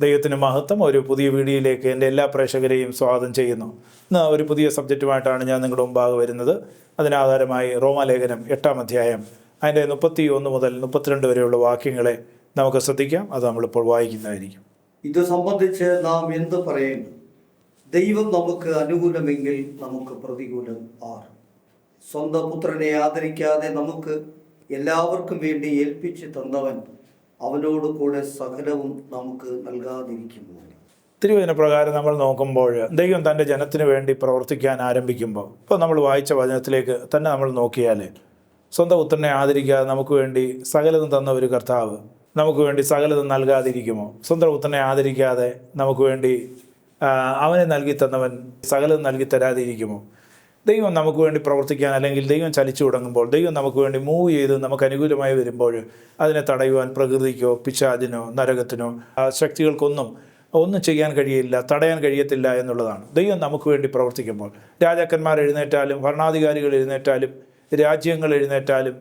ദൈവത്തിന് മഹത്വം ഒരു പുതിയ വീഡിയോയിലേക്ക് എന്റെ എല്ലാ പ്രേക്ഷകരെയും സ്വാഗതം ചെയ്യുന്നു. ഇന്ന് ഒരു പുതിയ സബ്ജക്റ്റുമായിട്ടാണ് ഞാൻ നിങ്ങളുടെ മുമ്പാകെ വരുന്നത്. അതിനാധാരമായി റോമാലേഖനം എട്ടാം അധ്യായം അതിന്റെ മുപ്പത്തി ഒന്ന് മുതൽ മുപ്പത്തിരണ്ട് വരെയുള്ള വാക്യങ്ങളെ നമുക്ക് ശ്രദ്ധിക്കാം. അത് നമ്മളിപ്പോൾ വായിക്കുന്നതായിരിക്കും. ഇത് സംബന്ധിച്ച് നാം എന്ത് പറയുന്നു? ദൈവം നമുക്ക് അനുകൂലമെങ്കിൽ നമുക്ക് പ്രതികൂലം ആർ സ്വന്തം പുത്രനെ ആദരിക്കാതെ നമുക്ക് എല്ലാവർക്കും വേണ്ടി ഏൽപ്പിച്ച് തന്നവൻ അവനോട് കൂടെ സകലവും നമുക്ക് നൽകാതിരിക്കുന്നു. തിരുവചന പ്രകാരം നമ്മൾ നോക്കുമ്പോൾ ദൈവം തന്റെ ജനത്തിന് വേണ്ടി പ്രവർത്തിക്കാൻ ആരംഭിക്കുമ്പോൾ ഇപ്പോൾ നമ്മൾ വായിച്ച വചനത്തിലേക്ക് തന്നെ നമ്മൾ നോക്കിയാൽ സ്വന്തം പുത്രനെ ആദരിക്കാതെ നമുക്ക് വേണ്ടി സകലതും തന്ന ഒരു കർത്താവ് നമുക്ക് വേണ്ടി സകലതും നൽകാതിരിക്കുമോ? സ്വന്തം പുത്രനെ ആദരിക്കാതെ നമുക്ക് വേണ്ടി അവനെ നൽകി തന്നവൻ സകലതും നൽകി തരാതിരിക്കുമോ? ദൈവം നമുക്ക് വേണ്ടി പ്രവർത്തിക്കാൻ അല്ലെങ്കിൽ ദൈവം ചലിച്ചു തുടങ്ങുമ്പോൾ ദൈവം നമുക്ക് വേണ്ടി മൂവ് ചെയ്ത് നമുക്ക് അനുകൂലമായി വരുമ്പോൾ അതിനെ തടയുവാൻ പ്രകൃതിക്കോ പിശാചിനോ നരകത്തിനോ ശക്തികൾക്കൊന്നും ഒന്നും ചെയ്യാൻ കഴിയില്ല തടയാൻ കഴിയത്തില്ല എന്നുള്ളതാണ്. ദൈവം നമുക്ക് വേണ്ടി പ്രവർത്തിക്കുമ്പോൾ രാജാക്കന്മാർ എഴുന്നേറ്റാലും ഭരണാധികാരികൾ എഴുന്നേറ്റാലും രാജ്യങ്ങൾ എഴുന്നേറ്റാലും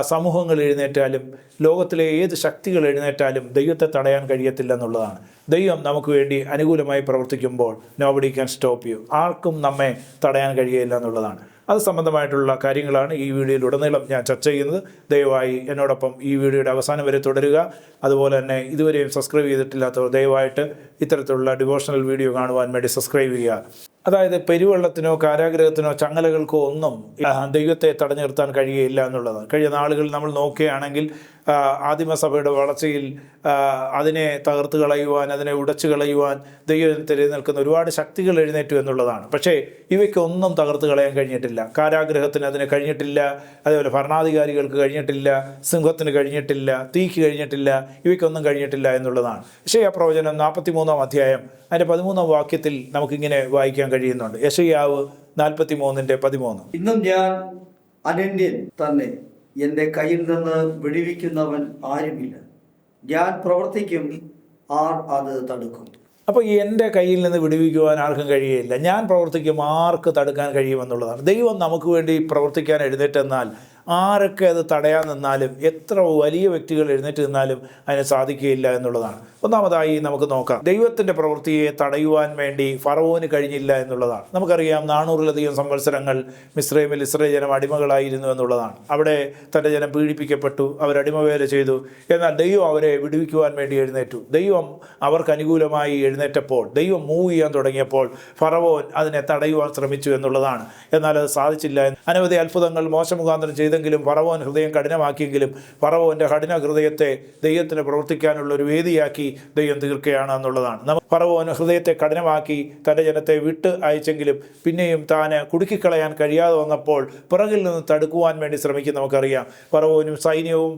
സമൂഹങ്ങൾ എഴുന്നേറ്റാലും ലോകത്തിലെ ഏത് ശക്തികൾ എഴുന്നേറ്റാലും ദൈവത്തെ തടയാൻ കഴിയത്തില്ല എന്നുള്ളതാണ്. ദൈവം നമുക്ക് വേണ്ടി അനുകൂലമായി പ്രവർത്തിക്കുമ്പോൾ നോബഡി ക്യാൻ സ്റ്റോപ്പ് യു ആർക്കും നമ്മെ തടയാൻ കഴിയില്ല എന്നുള്ളതാണ്. അത് സംബന്ധമായിട്ടുള്ള കാര്യങ്ങളാണ് ഈ വീഡിയോയിലുടനീളം ഞാൻ ചർച്ച ചെയ്യുന്നത്. ദയവായി എന്നോടൊപ്പം ഈ വീഡിയോയുടെ അവസാനം വരെ തുടരുക. അതുപോലെ തന്നെ ഇതുവരെയും സബ്സ്ക്രൈബ് ചെയ്തിട്ടില്ലാത്തവർ ദയവായിട്ട് ഇത്തരത്തിലുള്ള ഡിവോഷണൽ വീഡിയോ കാണുവാൻ വേണ്ടി സബ്സ്ക്രൈബ് ചെയ്യുക. അതായത് പെരുവെള്ളത്തിനോ കാരാഗ്രഹത്തിനോ ചങ്ങലകൾക്കോ ഒന്നും ദൈവത്തെ തടഞ്ഞു നിർത്താൻ കഴിയുകയില്ല എന്നുള്ളതാണ് കഴിഞ്ഞ നാളുകളിൽ നമ്മൾ നോക്കുകയാണെങ്കിൽ ആദിമസഭയുടെ വളർച്ചയിൽ അതിനെ തകർത്ത് കളയുവാൻ അതിനെ ഉടച്ചു കളയുവാൻ ദൈവത്തിൽ നിൽക്കുന്ന ഒരുപാട് ശക്തികൾ എഴുന്നേറ്റു എന്നുള്ളതാണ്. പക്ഷേ ഇവയ്ക്കൊന്നും തകർത്ത് കളയാൻ കഴിഞ്ഞിട്ടില്ല. കാരാഗ്രഹത്തിന് അതിന് കഴിഞ്ഞിട്ടില്ല. അതേപോലെ ഭരണാധികാരികൾക്ക് കഴിഞ്ഞിട്ടില്ല. സിംഹത്തിന് കഴിഞ്ഞിട്ടില്ല. തീക്ക് കഴിഞ്ഞിട്ടില്ല. ഇവയ്ക്കൊന്നും കഴിഞ്ഞിട്ടില്ല എന്നുള്ളതാണ്. പക്ഷേ ആ പ്രവചനം നാൽപ്പത്തി മൂന്നാം അധ്യായം അതിന്റെ പതിമൂന്നാം വാക്യത്തിൽ നമുക്കിങ്ങനെ വായിക്കാൻ കഴിയുന്നുണ്ട്. യശയാവ് നാൽപ്പത്തി മൂന്നിന്റെ പതിമൂന്ന്. ഇന്നും ഞാൻ അനന്യൻ തന്നെ. എന്റെ കയ്യിൽ നിന്ന് വിടുവിക്കുന്നവൻ ആരുമില്ല. ഞാൻ പ്രവർത്തിക്കും ആർ അത് തടുക്കും. അപ്പോൾ എന്റെ കയ്യിൽ നിന്ന് വിടുവിക്കുവാൻ ആർക്കും കഴിയുകയില്ല ഞാൻ പ്രവർത്തിക്കും ആർക്ക് തടുക്കാൻ കഴിയുമെന്നുള്ളതാണ്. ദൈവം നമുക്ക് വേണ്ടി പ്രവർത്തിക്കാൻ എഴുന്നേറ്റെന്നാൽ ആരൊക്കെ അത് തടയാൻ നിന്നാലും എത്ര വലിയ വ്യക്തികൾ എഴുന്നേറ്റ് നിന്നാലും അതിന് സാധിക്കുകയില്ല എന്നുള്ളതാണ്. ഒന്നാമതായി നമുക്ക് നോക്കാം. ദൈവത്തിന്റെ പ്രവൃത്തിയെ തടയുവാൻ വേണ്ടി ഫറവോന് കഴിഞ്ഞില്ല എന്നുള്ളതാണ്. നമുക്കറിയാം നാനൂറിലധികം സംവത്സരങ്ങൾ മിസ്രൈമിൽ ഇസ്രേ ജനം അടിമകളായിരുന്നു എന്നുള്ളതാണ്. അവിടെ തന്റെ ജനം പീഡിപ്പിക്കപ്പെട്ടു അവരടിമവേല ചെയ്തു. എന്നാൽ ദൈവം അവരെ വിടുവിക്കുവാൻ വേണ്ടി എഴുന്നേറ്റു. ദൈവം അവർക്ക് അനുകൂലമായി എഴുന്നേറ്റപ്പോൾ ദൈവം മൂവ് ചെയ്യാൻ തുടങ്ങിയപ്പോൾ ഫറവോൻ അതിനെ തടയുവാൻ ശ്രമിച്ചു എന്നുള്ളതാണ്. എന്നാൽ അത് സാധിച്ചില്ല അനവധി അത്ഭുതങ്ങൾ മോശമുഖാന്തരം ചെയ്തെങ്കിലും ഫറവോൻ ഹൃദയം കഠിനമാക്കിയെങ്കിലും ഫറവോന്റെ കഠിന ഹൃദയത്തെ ദൈവത്തിന് പ്രവർത്തിക്കാനുള്ള ഒരു വേദിയാക്കി ദൈവം തീർക്കുകയാണ് എന്നുള്ളതാണ്. ഫറവോൻ ഹൃദയത്തെ കഠിനമാക്കി തന്റെ ജനത്തെ വിട്ട് അയച്ചെങ്കിലും പിന്നെയും താന് കുടുക്കിക്കളയാൻ കഴിയാതെ വന്നപ്പോൾ പിറകിൽ നിന്ന് തടുക്കുവാൻ വേണ്ടി ശ്രമിക്കും നമുക്കറിയാം. പറവോനും സൈന്യവും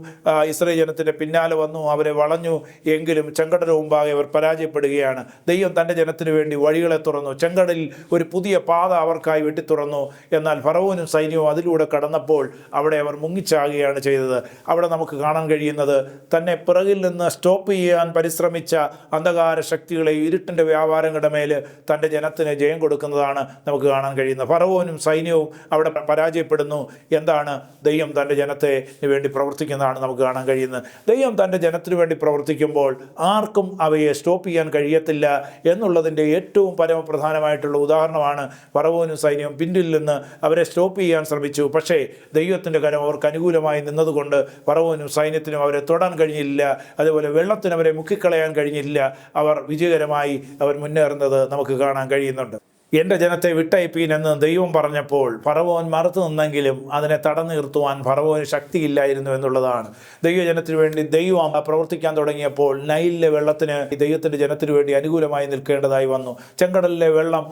ഇസ്രേ ജനത്തിന്റെ പിന്നാലെ വന്നു അവരെ വളഞ്ഞു. എങ്കിലും ചെങ്കടലിന് മുമ്പാകെ അവർ പരാജയപ്പെടുകയാണ്. ദൈവം തന്റെ ജനത്തിന് വേണ്ടി വഴികളെ തുറന്നു. ചെങ്കടലിൽ ഒരു പുതിയ പാത അവർക്കായി വെട്ടിത്തുറന്നു. എന്നാൽ ഫറവോനും സൈന്യവും അതിലൂടെ കടന്നപ്പോൾ അവിടെ അവർ മുങ്ങിച്ചാകുകയാണ് ചെയ്തത്. അവിടെ നമുക്ക് കാണാൻ കഴിയുന്നത് തന്നെ പിറകിൽ നിന്ന് സ്റ്റോപ്പ് ചെയ്യാൻ പരിശ്രമിച്ച അന്ധകാര ശക്തികളെ ഇരുട്ടിന്റെ വ്യാപാരങ്ങളുടെ മേൽ തന്റെ ജനത്തിന് ജയം കൊടുക്കുന്നതാണ് നമുക്ക് കാണാൻ കഴിയുന്നത്. ഫറവോനും സൈന്യവും അവിടെ പരാജയപ്പെടുന്നു. എന്താണ്? ദൈവം തന്റെ ജനത്തെ വേണ്ടി പ്രവർത്തിക്കുന്നതാണ് നമുക്ക് കാണാൻ കഴിയുന്നത്. ദൈവം തന്റെ ജനത്തിന് വേണ്ടി പ്രവർത്തിക്കുമ്പോൾ ആർക്കും അവയെ സ്റ്റോപ്പ് ചെയ്യാൻ കഴിയത്തില്ല എന്നുള്ളതിന്റെ ഏറ്റവും പരമപ്രധാനമായിട്ടുള്ള ഉദാഹരണമാണ് ഫറവോനും സൈന്യവും പിന്നിൽ നിന്ന് അവരെ സ്റ്റോപ്പ് ചെയ്യാൻ ശ്രമിച്ചു. പക്ഷേ ദൈവത്തിന്റെ കരം അവർക്ക് അനുകൂലമായി നിന്നതുകൊണ്ട് ഫറവോനും സൈന്യത്തിനും അവരെ തൊടാൻ കഴിഞ്ഞില്ല. അതുപോലെ വെള്ളത്തിന് അവരെ മുക്കിക്കളയാൻ കഴിഞ്ഞില്ല. അവർ വിജയകരമായി അവർ മുന്നേറുന്നത് നമുക്ക് കാണാൻ കഴിയുന്നുണ്ട്. എന്റെ ജനത്തെ വിട്ടയപ്പീൻ എന്ന് ദൈവം പറഞ്ഞപ്പോൾ ഫറവോൻ മറുത്തു നിന്നെങ്കിലും അതിനെ തടഞ്ഞു നിർത്തുവാൻ ഫറവോന് ശക്തിയില്ലായിരുന്നു എന്നുള്ളതാണ്. ദൈവജനത്തിനു വേണ്ടി ദൈവം പ്രവർത്തിക്കാൻ തുടങ്ങിയപ്പോൾ നൈലിലെ വെള്ളത്തിന് ദൈവത്തിന്റെ ജനത്തിനു വേണ്ടി അനുകൂലമായി നിൽക്കേണ്ടതായി വന്നു. ചെങ്കടലിലെ വെള്ളം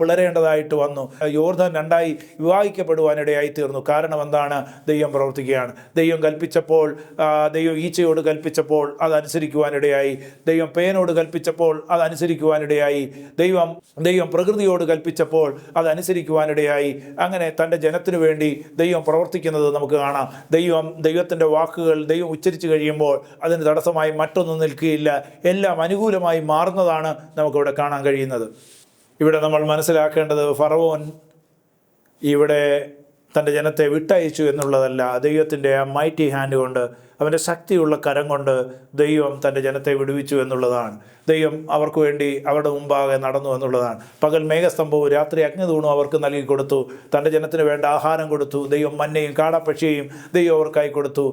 പിളരേണ്ടതായിട്ട് വന്നു. യോർധൻ രണ്ടായി വിവാഹിക്കപ്പെടുവാനിടയായി തീർന്നു. കാരണം എന്താണ്? ദൈവം പ്രവർത്തിക്കുകയാണ്. ദൈവം കൽപ്പിച്ചപ്പോൾ ദൈവം ഈച്ചയോട് കൽപ്പിച്ചപ്പോൾ അതനുസരിക്കുവാനിടയായി ദൈവം പേനോട് കൽപ്പിച്ചപ്പോൾ അതനുസരിക്കുവാനിടയായി ദൈവം ദൈവം പ്രകൃതിയോട് കൽപ്പിച്ചപ്പോൾ അതനുസരിക്കുവാനിടയായി. അങ്ങനെ തന്റെ ജനത്തിനു വേണ്ടി ദൈവം പ്രവർത്തിക്കുന്നത് നമുക്ക് കാണാം. ദൈവം ദൈവത്തിന്റെ വാക്കുകൾ ദൈവം ഉച്ചരിച്ചു കഴിയുമ്പോൾ അതിന് തടസ്സമായി മറ്റൊന്നും നിൽക്കുകയില്ല. എല്ലാം അനുകൂലമായി മാറുന്നതാണ് നമുക്കിവിടെ കാണാൻ കഴിയുന്നത്. ഇവിടെ നമ്മൾ മനസ്സിലാക്കേണ്ടത് ഫറവോൻ ഇവിടെ തന്റെ ജനത്തെ വിട്ടയച്ചു എന്നുള്ളതല്ല. ദൈവത്തിന്റെ ആ മൈറ്റി ഹാൻഡ് കൊണ്ട് അവന്റെ ശക്തിയുള്ള കരം കൊണ്ട് ദൈവം തന്റെ ജനത്തെ വിടുവിച്ചു എന്നുള്ളതാണ്. ദൈവം അവർക്ക് വേണ്ടി അവരുടെ മുമ്പാകെ നടന്നു എന്നുള്ളതാണ്. പകൽ മേഘസ്തംഭവും രാത്രി അഗ്നിതൂണും അവർക്ക് നൽകി കൊടുത്തു. തന്റെ ജനത്തിന് വേണ്ട ആഹാരം കൊടുത്തു. ദൈവം മഞ്ഞയും കാടാപ്പക്ഷിയും ദൈവം അവർക്കായി കൊടുത്തു.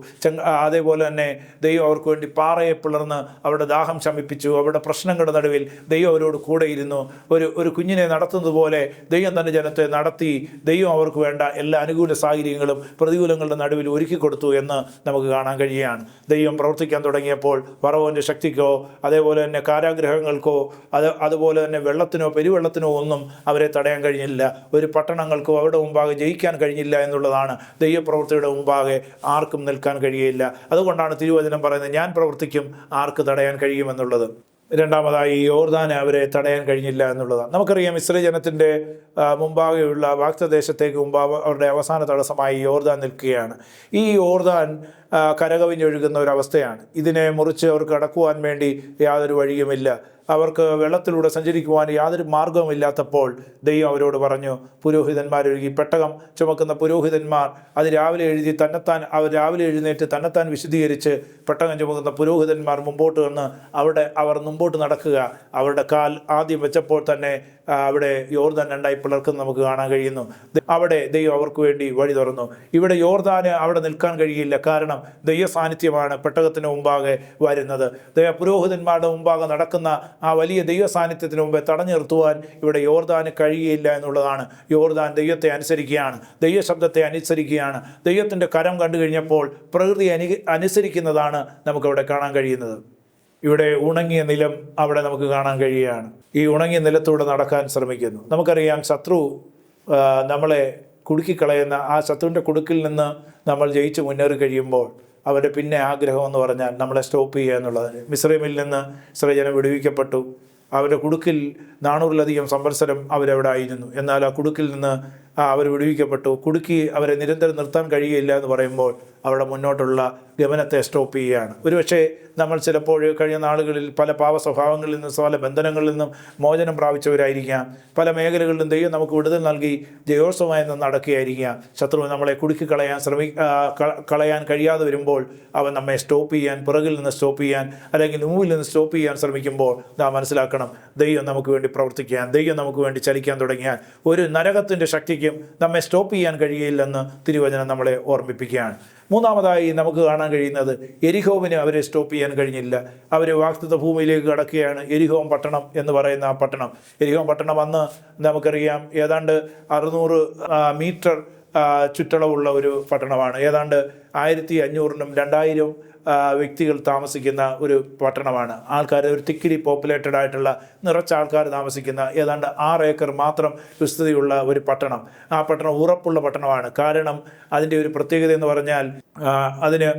അതേപോലെ തന്നെ ദൈവം അവർക്ക് വേണ്ടി പാറയെ പിളർന്ന് അവരുടെ ദാഹം ശമിപ്പിച്ചു. അവരുടെ പ്രശ്നങ്ങളുടെ നടുവിൽ ദൈവം അവരോട് കൂടെ ഇരുന്നു. ഒരു ഒരു കുഞ്ഞിനെ നടത്തുന്നത് പോലെ ദൈവം തന്റെ ജനത്തെ നടത്തി ദൈവം അവർക്ക് വേണ്ട എല്ലാ അനുകൂല സാഹചര്യങ്ങളും പ്രതികൂലങ്ങളുടെ നടുവിൽ ഒരുക്കി കൊടുത്തു എന്ന് നമുക്ക് കാണാൻ കഴിയുകയാണ് ദൈവം പ്രവർത്തിക്കാൻ തുടങ്ങിയപ്പോൾ പറവോന്റെ ശക്തിക്കോ അതേപോലെ തന്നെ കാരാഗ്രഹങ്ങൾക്കോ അത് അതുപോലെ തന്നെ വെള്ളത്തിനോ പെരുവെള്ളത്തിനോ ഒന്നും അവരെ തടയാൻ കഴിഞ്ഞില്ല. ഒരു പട്ടണങ്ങൾക്കോ അവരുടെ മുമ്പാകെ ജയിക്കാൻ കഴിഞ്ഞില്ല എന്നുള്ളതാണ് ദൈവപ്രവൃത്തിയുടെ മുമ്പാകെ ആർക്കും നിൽക്കാൻ കഴിയില്ല. അതുകൊണ്ടാണ് തിരുവചനം പറയുന്നത് ഞാൻ പ്രവർത്തിക്കും ആർക്ക് തടയാൻ കഴിയുമെന്നുള്ളത് രണ്ടാമതായി യോർദാന് അവരെ തടയാൻ കഴിഞ്ഞില്ല എന്നുള്ളതാണ്. നമുക്കറിയാം ഇസ്രേ ജനത്തിന്റെ മുമ്പാകെയുള്ള വാക്തദേശത്തേക്ക് മുമ്പ് അവരുടെ അവസാന തടസ്സമായി യോർദാൻ നിൽക്കുകയാണ്. ഈ യോർദാൻ കരകവിഞ്ഞൊഴുകുന്ന ഒരവസ്ഥയാണ്. ഇതിനെ മുറിച്ച് അവർക്ക് കടക്കുവാൻ വേണ്ടി യാതൊരു വഴിയുമില്ല. അവർക്ക് വെള്ളത്തിലൂടെ സഞ്ചരിക്കുവാൻ യാതൊരു മാർഗവുമില്ലാത്തപ്പോൾ ദൈവം അവരോട് പറഞ്ഞു പുരോഹിതന്മാരൊഴുകി പെട്ടകം ചുമക്കുന്ന പുരോഹിതന്മാർ അത് രാവിലെ എഴുതി തന്നെത്താൻ അവർ രാവിലെ എഴുന്നേറ്റ് തന്നെത്താൻ വിശദീകരിച്ച് പെട്ടകം ചുമക്കുന്ന പുരോഹിതന്മാർ മുമ്പോട്ട് വന്ന് അവിടെ അവർ മുമ്പോട്ട് നടക്കുക. അവരുടെ കാൽ ആദ്യം വെച്ചപ്പോൾ തന്നെ അവിടെ യോർദാൻ രണ്ടായി പിളർക്കുന്ന നമുക്ക് കാണാൻ കഴിയുന്നു. അവിടെ ദൈവം അവർക്ക് വേണ്ടി വഴി തുറന്നു. ഇവിടെ യോർദാന് അവിടെ നിൽക്കാൻ കഴിയില്ല. കാരണം ദൈവ സാന്നിധ്യമാണ് പെട്ടകത്തിന് മുമ്പാകെ വരുന്നത്. ദൈവ പുരോഹിതന്മാരുടെ മുമ്പാകെ നടക്കുന്ന ആ വലിയ ദൈവ സാന്നിധ്യത്തിന് മുമ്പേ തടഞ്ഞു നിർത്തുവാൻ ഇവിടെ യോർദാന് കഴിയുകയില്ല എന്നുള്ളതാണ്. യോർദാൻ ദൈവത്തെ അനുസരിക്കുകയാണ്. ദൈവശബ്ദത്തെ അനുസരിക്കുകയാണ്. ദൈവത്തിന്റെ കരം കണ്ടു കഴിഞ്ഞപ്പോൾ പ്രകൃതി അനു അനുസരിക്കുന്നതാണ് നമുക്കവിടെ കാണാൻ കഴിയുന്നത്. ഇവിടെ ഉണങ്ങിയ നിലം അവിടെ നമുക്ക് കാണാൻ കഴിയുകയാണ്. ഈ ഉണങ്ങിയ നിലത്തൂടെ നടക്കാൻ ശ്രമിക്കുന്നു. നമുക്കറിയാം ശത്രു നമ്മളെ കുടുക്കിക്കളയുന്ന ആ ശത്രുവിന്റെ കുടുക്കിൽ നിന്ന് നമ്മൾ ജയിച്ച് മുന്നേറി കഴിയുമ്പോൾ അവരുടെ പിന്നെ ആഗ്രഹം എന്ന് പറഞ്ഞാൽ നമ്മളെ സ്റ്റോപ്പ് ചെയ്യുക എന്നുള്ളതാണ്. മിസ്രൈമിൽ നിന്ന് ഇസ്രജനം വിടുവിക്കപ്പെട്ടു. അവരുടെ കുടുക്കിൽ നാനൂറിലധികം സംവത്സരം അവരവിടെ ആയിരുന്നു. എന്നാൽ ആ കുടുക്കിൽ നിന്ന് അവർ വിടുവിക്കപ്പെട്ടു. കുടുക്കി അവരെ നിരന്തരം നിർത്താൻ കഴിയില്ല എന്ന് പറയുമ്പോൾ അവിടെ മുന്നോട്ടുള്ള ഗമനത്തെ സ്റ്റോപ്പ് ചെയ്യുകയാണ്. ഒരുപക്ഷെ നമ്മൾ ചിലപ്പോൾ കഴിഞ്ഞ നാളുകളിൽ പല പാവ സ്വഭാവങ്ങളിൽ നിന്നും പല ബന്ധനങ്ങളിൽ നിന്നും മോചനം പ്രാപിച്ചവരായിരിക്കാം. പല മേഖലകളിലും ദൈവം നമുക്ക് വിടുതൽ നൽകി ജയോത്സവമായി നിന്ന് നടക്കുകയായിരിക്കാം. ശത്രു നമ്മളെ കുടുക്കി കളയാൻ ശ്രമി കളയാൻ കഴിയാതെ വരുമ്പോൾ അവൻ നമ്മെ സ്റ്റോപ്പ് ചെയ്യാൻ പുറകിൽ നിന്ന് സ്റ്റോപ്പ് ചെയ്യാൻ അല്ലെങ്കിൽ മുമ്പിൽ നിന്ന് സ്റ്റോപ്പ് ചെയ്യാൻ ശ്രമിക്കുമ്പോൾ നാം മനസ്സിലാക്കണം ദൈവം നമുക്ക് വേണ്ടി പ്രവർത്തിക്കാൻ ദൈവം നമുക്ക് വേണ്ടി ചലിക്കാൻ തുടങ്ങിയാൽ ഒരു നരകത്തിന്റെ ശക്തിക്കും നമ്മെ സ്റ്റോപ്പ് ചെയ്യാൻ കഴിയില്ലെന്ന് തിരുവചനം നമ്മളെ ഓർമ്മിപ്പിക്കുകയാണ്. മൂന്നാമതായി നമുക്ക് കാണാൻ കഴിയുന്നത് എരിഹോവിന് അവരെ സ്റ്റോപ്പ് ചെയ്യാൻ കഴിഞ്ഞില്ല. അവർ വാക്തത്വ ഭൂമിയിലേക്ക് കടക്കുകയാണ്. എരിഹോം പട്ടണം എന്ന് പറയുന്ന ആ പട്ടണം. എരിഹോം പട്ടണം അന്ന് നമുക്കറിയാം ഏതാണ്ട് അറുന്നൂറ് മീറ്റർ ചുറ്റളവുള്ള ഒരു പട്ടണമാണ്. ഏതാണ്ട് ആയിരത്തി അഞ്ഞൂറിനും രണ്ടായിരം വ്യക്തികൾ താമസിക്കുന്ന ഒരു പട്ടണമാണ്. ആൾക്കാർ ഒരു തിക്കിരി പോപ്പുലേറ്റഡ് ആയിട്ടുള്ള നിറച്ച ആൾക്കാർ താമസിക്കുന്ന ഏതാണ്ട് ആറ് ഏക്കർ മാത്രം വിസ്തൃതിയുള്ള ഒരു പട്ടണം. ആ പട്ടണം ഉറപ്പുള്ള പട്ടണമാണ്. കാരണം അതിന്റെ ഒരു പ്രത്യേകത എന്ന് പറഞ്ഞാൽ അതിന്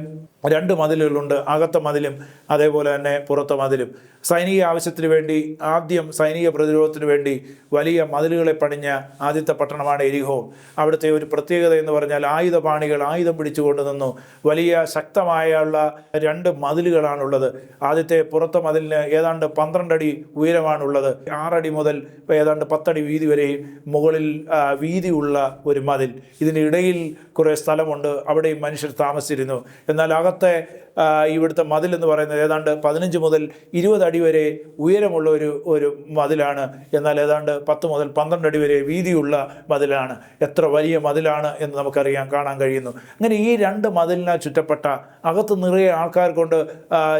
രണ്ട് മതിലുകളുണ്ട്. അകത്ത മതിലും അതേപോലെ തന്നെ പുറത്ത മതിലും. സൈനിക ആവശ്യത്തിന് വേണ്ടി ആദ്യം സൈനിക പ്രതിരോധത്തിന് വേണ്ടി വലിയ മതിലുകളെ പണിഞ്ഞ ആദ്യത്തെ പട്ടണമാണ് എരിഹോം. അവിടുത്തെ ഒരു പ്രത്യേകത എന്ന് പറഞ്ഞാൽ ആയുധപാണികൾ ആയുധം പിടിച്ചുകൊണ്ട് നിന്നു. വലിയ ശക്തമായുള്ള രണ്ട് മതിലുകളാണുള്ളത്. ആദ്യത്തെ പുറത്ത മതിലിന് ഏതാണ്ട് പന്ത്രണ്ടടി ഉയരമാണുള്ളത്. ആറടി മുതൽ ഏതാണ്ട് പത്തടി വീതി വരെയും മുകളിൽ വീതിയുള്ള ഒരു മതിൽ. ഇതിനിടയിൽ കുറേ സ്ഥലമുണ്ട്. അവിടെയും മനുഷ്യർ താമസിച്ചിരുന്നു. എന്നാൽ അകത്തെ ആ, ഇവിടുത്തെ മതിൽ എന്ന് പറയുന്നത് ഏതാണ്ട് പതിനഞ്ച് മുതൽ ഇരുപത് അടി വരെ ഉയരമുള്ള ഒരു ഒരു മതിലാണ്. എന്നാൽ ഏതാണ്ട് പത്ത് മുതൽ പന്ത്രണ്ട് അടി വരെ വീതിയുള്ള മതിലാണ്. എത്ര വലിയ മതിലാണ് എന്ന് നമുക്കറിയാൻ കാണാൻ കഴിയുന്നു. അങ്ങനെ ഈ രണ്ട് മതിലിനാൽ ചുറ്റപ്പെട്ട അകത്ത് നിറയെ ആൾക്കാർ കൊണ്ട്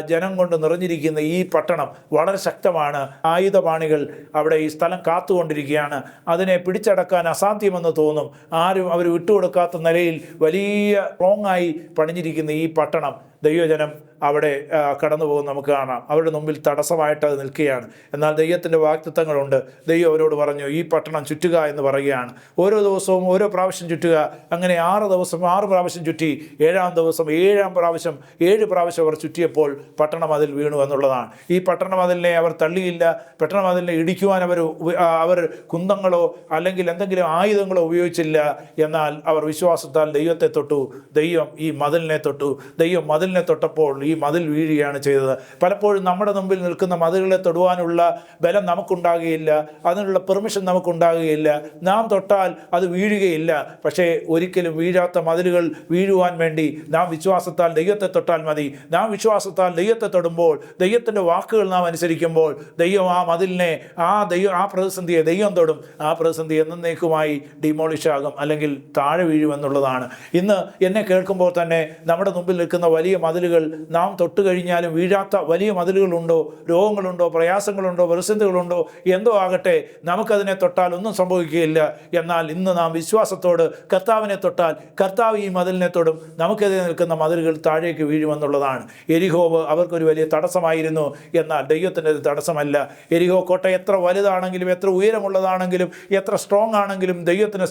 ജനം കൊണ്ട് നിറഞ്ഞിരിക്കുന്ന ഈ പട്ടണം വളരെ ശക്തമാണ്. ആയുധപാണികൾ അവിടെ ഈ സ്ഥലം കാത്തുകൊണ്ടിരിക്കുകയാണ്. അതിനെ പിടിച്ചടക്കാൻ അസാധ്യമെന്ന് തോന്നും. ആരും അവർ വിട്ടുകൊടുക്കാത്ത നിലയിൽ വലിയ സ്ട്രോങ് ആയി പണിഞ്ഞിരിക്കുന്ന ഈ പട്ടണം. ദൈവജനം അവിടെ കടന്നു പോകുന്ന നമുക്ക് കാണാം. അവരുടെ മുമ്പിൽ തടസ്സമായിട്ട് അത് നിൽക്കുകയാണ്. എന്നാൽ ദൈവത്തിന്റെ വാക്തത്വങ്ങളുണ്ട്. ദൈവം അവരോട് പറഞ്ഞു ഈ പട്ടണം ചുറ്റുക എന്ന് പറയുകയാണ്. ഓരോ ദിവസവും ഓരോ പ്രാവശ്യം ചുറ്റുക. അങ്ങനെ ആറ് ദിവസം ആറ് പ്രാവശ്യം ചുറ്റി ഏഴാം ദിവസം ഏഴാം പ്രാവശ്യം ഏഴ് പ്രാവശ്യം അവർ ചുറ്റിയപ്പോൾ പട്ടണം അതിൽ വീണു എന്നുള്ളതാണ്. ഈ പട്ടണം അതിലിനെ അവർ തള്ളിയില്ല. പട്ടണം അതിലിനെ ഇടിക്കുവാൻ അവർ അവർ കുന്തങ്ങളോ അല്ലെങ്കിൽ എന്തെങ്കിലും ആയുധങ്ങളോ ഉപയോഗിച്ചില്ല. എന്നാൽ അവർ വിശ്വാസത്താൽ ദൈവത്തെ തൊട്ടു. ദൈവം ഈ മതിലിനെ തൊട്ടു. ദൈവം മതിലിനെ തൊട്ടപ്പോൾ ഈ മതിൽ വീഴുകയാണ് ചെയ്തത്. പലപ്പോഴും നമ്മുടെ മുമ്പിൽ നിൽക്കുന്ന മതിലുകളെ തൊടുവാനുള്ള ബലം നമുക്കുണ്ടാകുകയില്ല. അതിനുള്ള പെർമിഷൻ നമുക്കുണ്ടാകുകയില്ല. നാം തൊട്ടാൽ അത് വീഴുകയില്ല. പക്ഷേ ഒരിക്കലും വീഴാത്ത മതിലുകൾ വീഴുവാൻ വേണ്ടി നാം വിശ്വാസത്താൽ ദൈവത്തെ തൊട്ടാൽ മതി. നാം വിശ്വാസത്താൽ ദൈവത്തെ തൊടുമ്പോൾ ദൈവത്തിന്റെ വാക്കുകൾ നാം അനുസരിക്കുമ്പോൾ ദൈവം ആ മതിലിനെ ആ ദൈവം ആ പ്രതിസന്ധിയെ ദൈവം തൊടും. ആ പ്രതിസന്ധി എന്നേക്കുമായി ഡിമോളിഷ് ആകും. അല്ലെങ്കിൽ താഴെ വീഴുമെന്നുള്ളതാണ്. ഇന്ന് എന്നെ കേൾക്കുമ്പോൾ തന്നെ നമ്മുടെ മുമ്പിൽ നിൽക്കുന്ന വലിയ മതിലുകൾ നാം തൊട്ട് കഴിഞ്ഞാലും വീഴാത്ത വലിയ മതിലുകളുണ്ടോ രോഗങ്ങളുണ്ടോ പ്രയാസങ്ങളുണ്ടോ പ്രതിസന്ധികളുണ്ടോ എന്തോ ആകട്ടെ നമുക്കതിനെ തൊട്ടാൽ ഒന്നും സംഭവിക്കുകയില്ല. എന്നാൽ ഇന്ന് നാം വിശ്വാസത്തോട് കർത്താവിനെ തൊട്ടാൽ കർത്താവ് ഈ മതിലിനെ തൊടും നമുക്കെതിരെ നിൽക്കുന്ന മതിലുകൾ താഴേക്ക് വീഴുമെന്നുള്ളതാണ്. എരിഹോവ് അവർക്കൊരു വലിയ തടസ്സമായിരുന്നു. എന്നാൽ ദൈവത്തിന്റെ തടസ്സമല്ല. എരിഹോ കോട്ട എത്ര വലുതാണെങ്കിലും എത്ര ഉയരമുള്ളതാണെങ്കിലും എത്ര സ്ട്രോങ് ആണെങ്കിലും ദൈവത്തിന്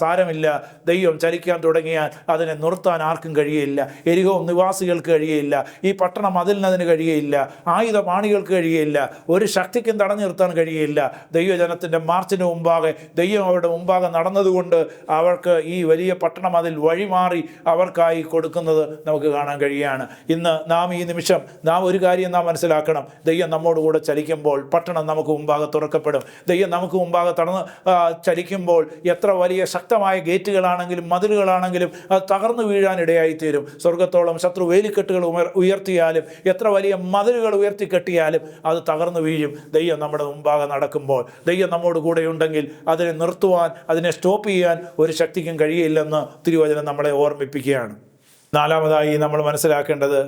സാരമില്ല. ദൈവം ചലിക്കാൻ തുടങ്ങിയാൽ അതിനെ നിർത്താൻ ആർക്കും കഴിയില്ല. എരിഹോ നിവാസികൾക്ക് കഴിയുകയില്ല ഈ പട്ടണം അതിലിനതിന് കഴിയുകയില്ല. ആയുധ പാണികൾക്ക് കഴിയുകയില്ല. ഒരു ശക്തിക്കും തടഞ്ഞു നിർത്താൻ കഴിയുകയില്ല. ദൈവജനത്തിന്റെ മാർച്ചിന് മുമ്പാകെ ദൈവം അവരുടെ മുമ്പാകെ നടന്നതുകൊണ്ട് അവർക്ക് ഈ വലിയ പട്ടണം അതിൽ വഴിമാറി അവർക്കായി കൊടുക്കുന്നത് നമുക്ക് കാണാൻ കഴിയുകയാണ്. ഇന്ന് നാം ഈ നിമിഷം നാം ഒരു കാര്യം നാം മനസ്സിലാക്കണം. ദൈവം നമ്മോട് കൂടെ ചലിക്കുമ്പോൾ പട്ടണം നമുക്ക് മുമ്പാകെ തുറക്കപ്പെടും. ദൈവം നമുക്ക് മുമ്പാകെ തടന്ന് ചലിക്കുമ്പോൾ എത്ര വലിയ ശക്തമായ ഗേറ്റുകളാണെങ്കിലും മതിലുകളാണെങ്കിലും അത് തകർന്നു വീഴാൻ ഇടയായിത്തീരും. സ്വർഗത്തോളം ശത്രു വേലിക്കെട്ടുകൾ ഉമർ ഉയർത്തിയാലും എത്ര വലിയ മതിലുകൾ ഉയർത്തി കെട്ടിയാലും അത് തകർന്നു വീഴും. ദൈവം നമ്മുടെ മുമ്പാകെ നടക്കുമ്പോൾ ദൈവം നമ്മോട് കൂടെ ഉണ്ടെങ്കിൽ അതിനെ നിർത്തുവാൻ അതിനെ സ്റ്റോപ്പ് ചെയ്യാൻ ഒരു ശക്തിക്കും കഴിയില്ലെന്ന് തിരുവചനം നമ്മളെ ഓർമ്മിപ്പിക്കുകയാണ്. നാലാമതായി നമ്മൾ മനസ്സിലാക്കേണ്ടത്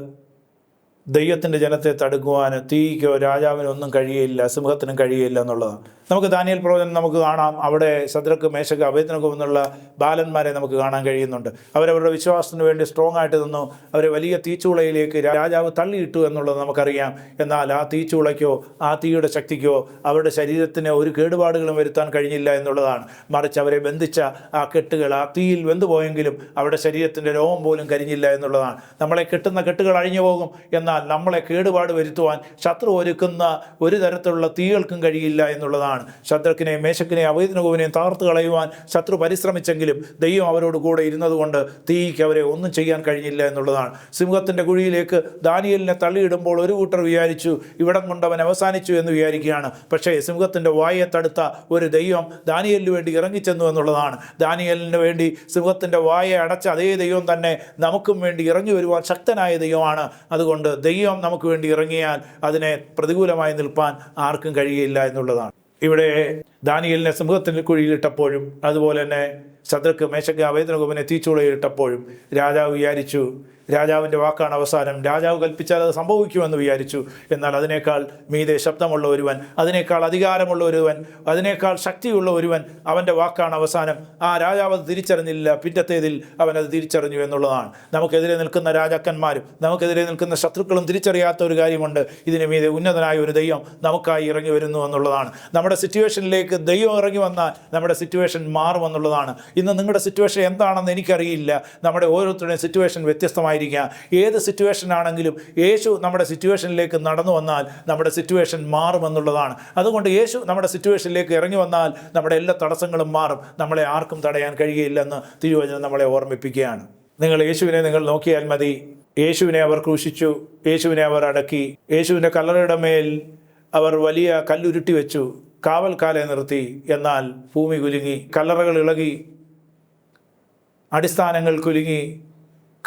ദൈവത്തിന്റെ ജനത്തെ തടുക്കുവാൻ തീയ്ക്കോ രാജാവിനോ ഒന്നും കഴിയില്ല സിംഹത്തിനും കഴിയില്ല എന്നുള്ളതാണ്. നമുക്ക് ദാനിയൽ പ്രവചനം നമുക്ക് കാണാം. അവിടെ ശദ്രക്ക് മേശക്ക് അഭയത്തിനൊക്കെ എന്നുള്ള ബാലന്മാരെ നമുക്ക് കാണാൻ കഴിയുന്നുണ്ട്. അവരവരുടെ വിശ്വാസത്തിന് വേണ്ടി സ്ട്രോങ് ആയിട്ട് നിന്നു. അവരെ വലിയ തീച്ചുളയിലേക്ക് രാജാവ് തള്ളിയിട്ടു എന്നുള്ളത് നമുക്കറിയാം. എന്നാൽ ആ തീച്ചുളയ്ക്കോ ആ തീയുടെ ശക്തിക്കോ അവരുടെ ശരീരത്തിന് ഒരു കേടുപാടുകളും വരുത്താൻ കഴിഞ്ഞില്ല എന്നുള്ളതാണ്. മറിച്ച് അവരെ ബന്ധിച്ച ആ കെട്ടുകൾ ആ തീയിൽ വെന്തുപോയെങ്കിലും അവരുടെ ശരീരത്തിന്റെ രോമം പോലും കരിഞ്ഞില്ല എന്നുള്ളതാണ്. നമ്മളെ കെട്ടുന്ന കെട്ടുകൾ അഴിഞ്ഞു പോകും. എന്നാൽ നമ്മളെ കേടുപാട് വരുത്തുവാൻ ശത്രു ഒരുക്കുന്ന ഒരു തരത്തിലുള്ള തീകൾക്കും കഴിയില്ല എന്നുള്ളതാണ്. ശത്രുക്കിനെയും മേശക്കിനെയും അവൈദ്യനകുവിനെയും തകർത്ത് കളയുവാൻ ശത്രു പരിശ്രമിച്ചെങ്കിലും ദൈവം അവരോട് കൂടെ ഇരുന്നതുകൊണ്ട് തീയ്ക്ക് അവരെ ഒന്നും ചെയ്യാൻ കഴിഞ്ഞില്ല എന്നുള്ളതാണ്. സിംഹത്തിന്റെ കുഴിയിലേക്ക് ദാനിയലിനെ തള്ളിയിടുമ്പോൾ ഒരു കൂട്ടർ വിചാരിച്ചു ഇവിടം കൊണ്ടവൻ അവസാനിച്ചു എന്ന് വിചാരിക്കുകയാണ്. പക്ഷേ സിംഹത്തിന്റെ വായെ തടുത്ത ഒരു ദൈവം ദാനിയലിന് വേണ്ടി ഇറങ്ങിച്ചെന്നു എന്നുള്ളതാണ്. ദാനിയലിന് വേണ്ടി സിംഹത്തിന്റെ വായെ അടച്ച അതേ ദൈവം തന്നെ നമുക്കും വേണ്ടി ഇറങ്ങി വരുവാൻ ശക്തനായ ദൈവമാണ്. അതുകൊണ്ട് ദൈവം നമുക്ക് വേണ്ടി ഇറങ്ങിയാൽ അതിനെ പ്രതികൂലമായി നിൽപ്പാൻ ആർക്കും കഴിയില്ല എന്നുള്ളതാണ്. ഇവിടെ ദാനിയലിനെ സമൂഹത്തിന് കുഴിയിലിട്ടപ്പോഴും അതുപോലെ തന്നെ ശത്രുക്ക് മേശക്ക് അവേദനകുമനെ തീച്ചുളയിലിട്ടപ്പോഴും രാജാവ് വിചാരിച്ചു രാജാവിന്റെ വാക്കാണ് അവസാനം. രാജാവ് കൽപ്പിച്ചാൽ അത് സംഭവിക്കുമെന്ന് വിചാരിച്ചു. എന്നാൽ അതിനേക്കാൾ മീതെ ശബ്ദമുള്ള ഒരുവൻ അതിനേക്കാൾ അധികാരമുള്ള ഒരുവൻ അതിനേക്കാൾ ശക്തിയുള്ള ഒരുവൻ അവന്റെ വാക്കാണ് അവസാനം. ആ രാജാവ് അത് തിരിച്ചറിഞ്ഞില്ല. പിറ്റത്തേതിൽ അവൻ അത് തിരിച്ചറിഞ്ഞു എന്നുള്ളതാണ്. നമുക്കെതിരെ നിൽക്കുന്ന രാജാക്കന്മാരും നമുക്കെതിരെ നിൽക്കുന്ന ശത്രുക്കളും തിരിച്ചറിയാത്ത ഒരു കാര്യമുണ്ട്. ഇതിന് മീതെ ഉന്നതനായ ഒരു ദൈവം നമുക്കായി ഇറങ്ങി വരുന്നു എന്നുള്ളതാണ്. നമ്മുടെ സിറ്റുവേഷനിലേക്ക് ദൈവം ഇറങ്ങി വന്നാൽ നമ്മുടെ സിറ്റുവേഷൻ മാറുമെന്നുള്ളതാണ്. ഇന്ന് നിങ്ങളുടെ സിറ്റുവേഷൻ എന്താണെന്ന് എനിക്കറിയില്ല. നമ്മുടെ ഓരോരുത്തരുടെയും സിറ്റുവേഷൻ വ്യത്യസ്തമായിരിക്കാം ഏത് സിറ്റുവേഷൻ ആണെങ്കിലും യേശു നമ്മുടെ സിറ്റുവേഷനിലേക്ക് നടന്നു വന്നാൽ നമ്മുടെ സിറ്റുവേഷൻ മാറുമെന്നുള്ളതാണ് അതുകൊണ്ട് യേശു നമ്മുടെ സിറ്റുവേഷനിലേക്ക് ഇറങ്ങി വന്നാൽ നമ്മുടെ എല്ലാ തടസ്സങ്ങളും മാറും. നമ്മളെ ആർക്കും തടയാൻ കഴിയുകയില്ലെന്ന് തിരുവചനം നമ്മളെ ഓർമ്മിപ്പിക്കുകയാണ്. നിങ്ങൾ യേശുവിനെ നിങ്ങൾ നോക്കിയാൽ മതി. യേശുവിനെ അവർ ക്രൂശിച്ചു. യേശുവിനെ അവർ അടക്കി. യേശുവിന്റെ കല്ലറയുടെ മേൽ അവർ വലിയ കല്ലുരുട്ടി വെച്ചു. കാവൽക്കാലെ നിർത്തി. എന്നാൽ ഭൂമി കുലുങ്ങി. കല്ലറകൾ ഇളകി. അടിസ്ഥാനങ്ങൾ കുലുങ്ങി.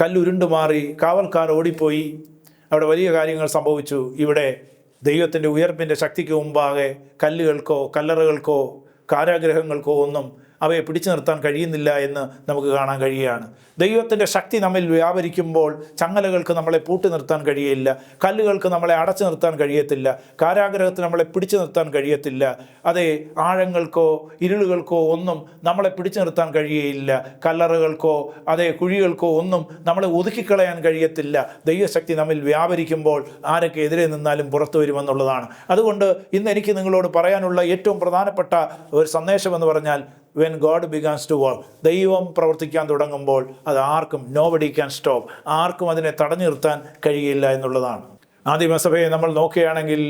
കല്ലുരുണ്ടു മാറി കാവൽക്കാർ ഓടിപ്പോയി. അവിടെ വലിയ കാര്യങ്ങൾ സംഭവിച്ചു. ഇവിടെ ദൈവത്തിന്റെ ഉയർപ്പിന്റെ ശക്തിക്ക് മുമ്പാകെ കല്ലുകൾക്കോ കല്ലറകൾക്കോ കാരാഗ്രഹങ്ങൾക്കോ ഒന്നും അവയെ പിടിച്ചു നിർത്താൻ കഴിയുന്നില്ല എന്ന് നമുക്ക് കാണാൻ കഴിയുകയാണ്. ദൈവത്തിന്റെ ശക്തി നമ്മിൽ വ്യാപരിക്കുമ്പോൾ ചങ്ങലകൾക്ക് നമ്മളെ പൂട്ടി നിർത്താൻ കഴിയില്ല കല്ലുകൾക്ക് നമ്മളെ അടച്ചു നിർത്താൻ കഴിയത്തില്ല കാരാഗ്രഹത്തിന് നമ്മളെ പിടിച്ചു നിർത്താൻ കഴിയത്തില്ല അതെ ആഴങ്ങൾക്കോ ഇരുളുകൾക്കോ ഒന്നും നമ്മളെ പിടിച്ചു നിർത്താൻ കഴിയുകയില്ല കല്ലറകൾക്കോ അതെ കുഴികൾക്കോ ഒന്നും നമ്മളെ ഒതുക്കിക്കളയാൻ കഴിയത്തില്ല. ദൈവശക്തി നമ്മിൽ വ്യാപരിക്കുമ്പോൾ ആരൊക്കെ എതിരെ നിന്നാലും പുറത്തു വരുമെന്നുള്ളതാണ്. അതുകൊണ്ട് ഇന്ന് എനിക്ക് നിങ്ങളോട് പറയാനുള്ള ഏറ്റവും പ്രധാനപ്പെട്ട ഒരു സന്ദേശം എന്ന് പറഞ്ഞാൽ when God begins to work ദൈവം പ്രവർത്തിക്കാൻ തുടങ്ങുമ്പോൾ അത് ആർക്കും നോ ബഡി ക്യാൻ സ്റ്റോപ്പ് ആർക്കും അതിനെ തടഞ്ഞു നിർത്താൻ കഴിയില്ല എന്നുള്ളതാണ്. ആദിമസഭയെ നമ്മൾ നോക്കുകയാണെങ്കിൽ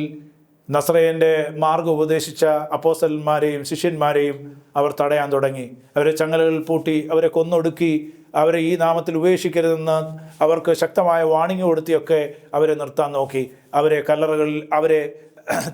നസ്രയന്റെ മാർഗം ഉപദേശിച്ച അപ്പോസലന്മാരെയും ശിഷ്യന്മാരെയും അവർ തടയാൻ തുടങ്ങി. അവരെ ചങ്ങലകളിൽ പൂട്ടി അവരെ കൊന്നൊടുക്കി അവരെ ഈ നാമത്തിൽ ഉപേക്ഷിക്കരുതെന്ന് അവർക്ക് ശക്തമായ വാണിംഗ് കൊടുത്തിയൊക്കെ അവരെ നിർത്താൻ നോക്കി. അവരെ കല്ലറകളിൽ അവരെ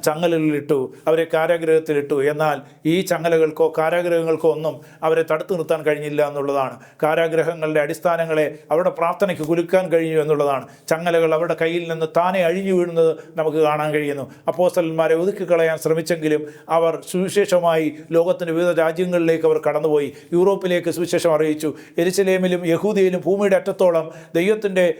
ചങ്ങലകളിലിട്ടു അവരെ കാരാഗ്രഹത്തിലിട്ടു. എന്നാൽ ഈ ചങ്ങലകൾക്കോ കാരാഗ്രഹങ്ങൾക്കോ ഒന്നും അവരെ തടുത്തു നിർത്താൻ കഴിഞ്ഞില്ല എന്നുള്ളതാണ്. കാരാഗ്രഹങ്ങളുടെ അടിസ്ഥാനങ്ങളെ അവരുടെ പ്രാർത്ഥനയ്ക്ക് കുലുക്കാൻ കഴിഞ്ഞു എന്നുള്ളതാണ്. ചങ്ങലകൾ അവരുടെ കയ്യിൽ നിന്ന് താനെ അഴിഞ്ഞു വീഴുന്നത് നമുക്ക് കാണാൻ കഴിയുന്നു. അപ്പോസ്റ്റലന്മാരെ ഒതുക്കിക്കളയാൻ ശ്രമിച്ചെങ്കിലും അവർ സുവിശേഷമായി ലോകത്തിന്റെ വിവിധ രാജ്യങ്ങളിലേക്ക് അവർ കടന്നുപോയി. യൂറോപ്പിലേക്ക് സുവിശേഷം അറിയിച്ചു. എരിച്ചിലേമിലും യഹൂദിയിലും ഭൂമിയുടെ അറ്റത്തോളം ദൈവത്തിന്റെ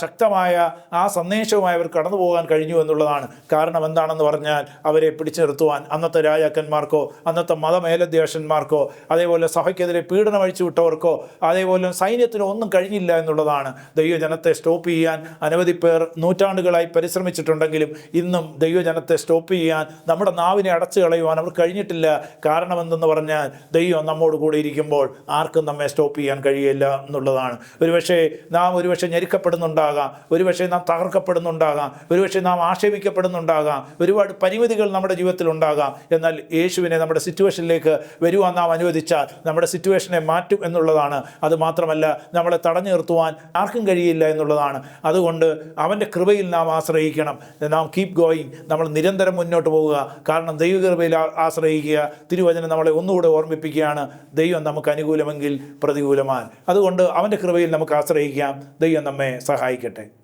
ശക്തമായ ആ സന്ദേശവുമായി അവർ കടന്നു പോകാൻ കഴിഞ്ഞു എന്നുള്ളതാണ്. കാരണം എന്താണെന്ന് പറഞ്ഞാൽ അവരെ പിടിച്ചു നിർത്തുവാൻ അന്നത്തെ രാജാക്കന്മാർക്കോ അന്നത്തെ മതമേലധ്യക്ഷന്മാർക്കോ അതേപോലെ സഭയ്ക്കെതിരെ പീഡനം അഴിച്ചു വിട്ടവർക്കോ അതേപോലെ സൈന്യത്തിനോ ഒന്നും കഴിഞ്ഞില്ല എന്നുള്ളതാണ് ദൈവജനത്തെ സ്റ്റോപ്പ് ചെയ്യാൻ അനവധി പേർ നൂറ്റാണ്ടുകളായി പരിശ്രമിച്ചിട്ടുണ്ടെങ്കിലും ഇന്നും ദൈവജനത്തെ സ്റ്റോപ്പ് ചെയ്യാൻ നമ്മുടെ നാവിനെ അടച്ചു കളയുവാൻ അവർ കഴിഞ്ഞിട്ടില്ല. കാരണം എന്തെന്ന് പറഞ്ഞാൽ ദൈവം നമ്മോട് കൂടെ ഇരിക്കുമ്പോൾ ആർക്കും നമ്മെ സ്റ്റോപ്പ് ചെയ്യാൻ കഴിയില്ല എന്നുള്ളതാണ്. ഒരുപക്ഷെ നാം ഒരുപക്ഷെ ഞെരുക്കപ്പെടുന്നുണ്ടാകാം ഒരുപക്ഷെ നാം തകർക്കപ്പെടുന്നുണ്ടാകാം ഒരുപക്ഷെ നാം ആക്ഷേപിക്കപ്പെടുന്നുണ്ടാകാം ഒരുപാട് പരിമിതികൾ നമ്മുടെ ജീവിതത്തിൽ ഉണ്ടാകാം. എന്നാൽ യേശുവിനെ നമ്മുടെ സിറ്റുവേഷനിലേക്ക് വരുവാൻ നാം അനുവദിച്ചാൽ നമ്മുടെ സിറ്റുവേഷനെ മാറ്റും എന്നുള്ളതാണ്. അത് മാത്രമല്ല നമ്മളെ തടഞ്ഞു നിർത്തുവാൻ ആർക്കും കഴിയില്ല എന്നുള്ളതാണ്. അതുകൊണ്ട് അവന്റെ കൃപയിൽ നാം ആശ്രയിക്കണം. നാം കീപ് ഗോയിങ് നമ്മൾ നിരന്തരം മുന്നോട്ട് പോവുക. കാരണം ദൈവകൃപയിൽ ആശ്രയിക്കുക തിരുവചനം നമ്മളെ ഒന്നുകൂടെ ഓർമ്മിപ്പിക്കുകയാണ്. ദൈവം നമുക്ക് അനുകൂലമെങ്കിൽ പ്രതികൂലമാൻ അതുകൊണ്ട് അവന്റെ കൃപയിൽ നമുക്ക് ആശ്രയിക്കാം. ദൈവം നമ്മെ സഹായിക്കട്ടെ.